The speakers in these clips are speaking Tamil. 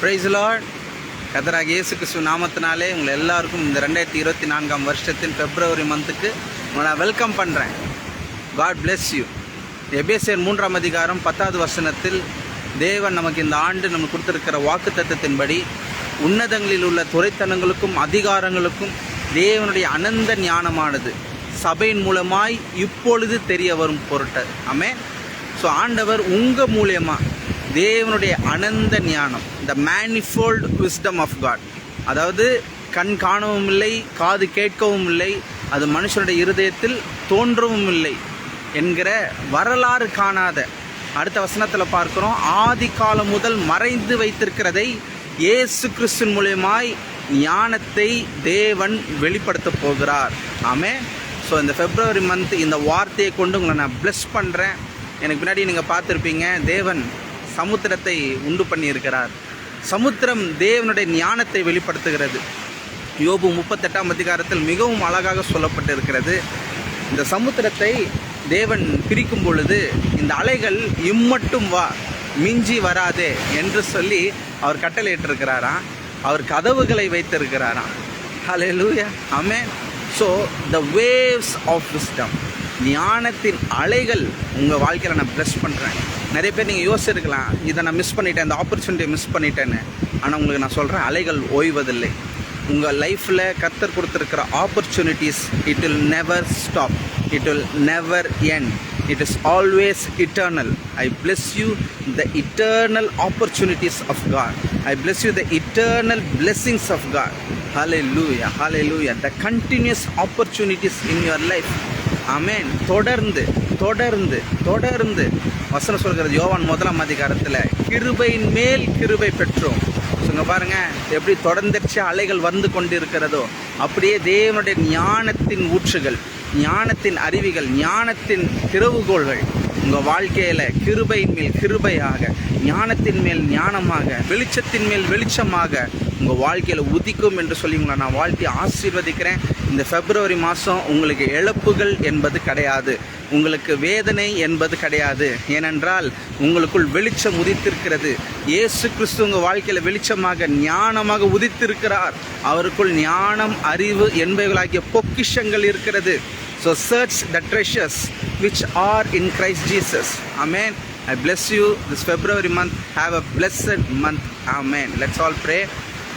பிரைஸ் லார்ட் கதராக இயேசு கிறிஸ்து நாமத்தினாலே உங்களை எல்லாருக்கும் இந்த ரெண்டாயிரத்தி இருபத்தி நான்காம் வருஷத்தின் பிப்ரவரி மந்த்துக்கு உங்களை நான் வெல்கம் பண்ணுறேன் காட் பிளெஸ் யூ எபேசியர் மூன்றாம் அதிகாரம் பத்தாவது வசனத்தில் தேவன் நமக்கு இந்த ஆண்டு நமக்கு கொடுத்துருக்கிற வாக்கு தத்துவத்தின்படி உன்னதங்களில் உள்ள துறைத்தனங்களுக்கும் அதிகாரங்களுக்கும் தேவனுடைய அனந்த ஞானமானது சபையின் மூலமாய் இப்பொழுது தெரிய வரும் பொருட்டது. ஆமே ஸோ ஆண்டவர் உங்கள் மூலியமாக தேவனுடைய அனந்த ஞானம் the manifold wisdom of God அதாவது கண் காணவும் இல்லை காது கேட்கவும் இல்லை அது மனுஷனுடைய இருதயத்தில் தோன்றவும் இல்லை என்கிற வரலாறு காணாத அடுத்த வசனத்தில் பார்க்குறோம் ஆதி காலம் முதல் மறைந்து வைத்திருக்கிறதை இயேசு கிறிஸ்தின் மூலியமாய் ஞானத்தை தேவன் வெளிப்படுத்த போகிறார். ஆமே ஸோ இந்த பிப்ரவரி மந்த் இந்த வார்த்தையை கொண்டு உங்களை நான் ப்ளஸ் பண்ணுறேன் எனக்கு பின்னாடி நீங்கள் பார்த்துருப்பீங்க தேவன் சமுத்திரத்தை உண்டு பண்ணியிருக்கிறார். சமுத்திரம் தேவனுடைய ஞானத்தை வெளிப்படுத்துகிறது. யோபு முப்பத்தெட்டாம் அதிகாரத்தில் மிகவும் அழகாக சொல்லப்பட்டிருக்கிறது. இந்த சமுத்திரத்தை தேவன் பிரிக்கும் பொழுது இந்த அலைகள் இம்மட்டும் வா மிஞ்சி வராதே என்று சொல்லி அவர் கட்டளையிட்டிருக்கிறாராம். அவர் கதவுகளை வைத்திருக்கிறாராம். Hallelujah amen so the waves of wisdom ஞானத்தின் அலைகள் உங்கள் வாழ்க்கையில் நான் ப்ளஸ் பண்ணுறேன் நிறைய பேர் நீங்கள் யோசிச்சிருக்கலாம் இதை நான் மிஸ் பண்ணிட்டேன் இந்த ஆப்பர்ச்சுனிட்டியை மிஸ் பண்ணிட்டேன்னு. ஆனால் உங்களுக்கு நான் சொல்கிறேன் அலைகள் ஓய்வதில்லை. உங்கள் லைஃப்பில் கத்தர் கொடுத்துருக்கிற opportunities it will never stop it will never end it is always eternal I bless you the eternal opportunities of God I bless you the eternal blessings of God hallelujah hallelujah the continuous opportunities in your life amen. தொடர்ந்து தொடர்ந்து தொடர்ந்து. வசனம் சொல்கிறது யோவான் முதலாம் அதிகாரத்தில் கிருபையின் மேல் கிருபை பெற்றோம். சொல்லுங்க பாருங்க எப்படி தொடர்ந்துச்சு அலைகள் வந்து கொண்டிருக்கிறதோ அப்படியே தேவனுடைய ஞானத்தின் ஊற்றுகள் ஞானத்தின் அருவிகள் ஞானத்தின் திறவுகோள்கள் உங்கள் வாழ்க்கையில் கிருபையின் மேல் கிருபையாக ஞானத்தின் மேல் ஞானமாக வெளிச்சத்தின் மேல் வெளிச்சமாக உங்கள் வாழ்க்கையில் உதிக்கும் என்று சொல்லி உங்களை நான் வாழ்த்தி ஆசீர்வதிக்கிறேன் இந்த பிப்ரவரி மாதம் உங்களுக்கு இழப்புகள் என்பது கிடையாது. உங்களுக்கு வேதனை என்பது கிடையாது. ஏனென்றால் உங்களுக்குள் வெளிச்சம் உதித்திருக்கிறது. இயேசு கிறிஸ்து உங்கள் வாழ்க்கையில் வெளிச்சமாக ஞானமாக உதித்திருக்கிறார். அவருக்குள் ஞானம் அறிவு என்பவைகளாகிய பொக்கிஷங்கள் இருக்கிறது. So search the treasures which are in Christ Jesus amen I bless you this February month have a blessed month amen let's all pray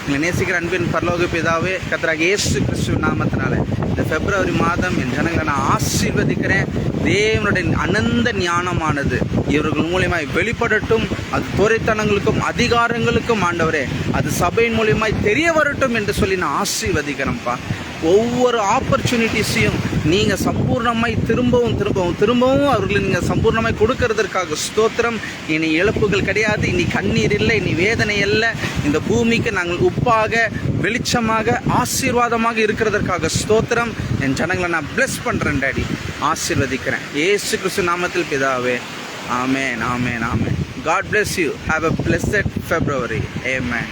எங்களை நேசிக்கிற அன்பின் பரலோக பிதாவே கத்தராக இயேசு கிறிஸ்துவ நாமத்தினால இந்த பிப்ரவரி மாதம் என் ஜனங்களை நான் ஆசீர்வதிக்கிறேன். தேவனுடைய அனந்த ஞானமானது இவர்கள் மூலியமாய் வெளிப்படட்டும் அது துறைத்தனங்களுக்கும் அதிகாரங்களுக்கும் ஆண்டவரே அது சபையின் மூலியமாய் தெரிய வரட்டும் என்று சொல்லி நான் ஆசீர்வதிக்கிறேன்ப்பா. ஒவ்வொரு ஆப்பர்ச்சுனிட்டிஸையும் நீங்கள் சம்பூர்ணமாய் திரும்பவும் திரும்பவும் திரும்பவும் அவர்களுக்கு நீங்கள் சம்பூர்ணமாய் கொடுக்கறதற்காக ஸ்தோத்திரம். இனி இழப்புகள் கிடையாது இனி கண்ணீர் இல்லை இனி வேதனை இல்லை இந்த பூமிக்கு நாங்கள் உப்பாக வெளிச்சமாக ஆசீர்வாதமாக இருக்கிறதற்காக ஸ்தோத்திரம். என் ஜனங்களை நான் பிளஸ் பண்ணுறேன் டாடி. ஆசீர்வதிக்கிறேன். ஏசு கிறிஸ்து நாமத்தில் பிதாவே. Amen amen amen. God bless you have a blessed February amen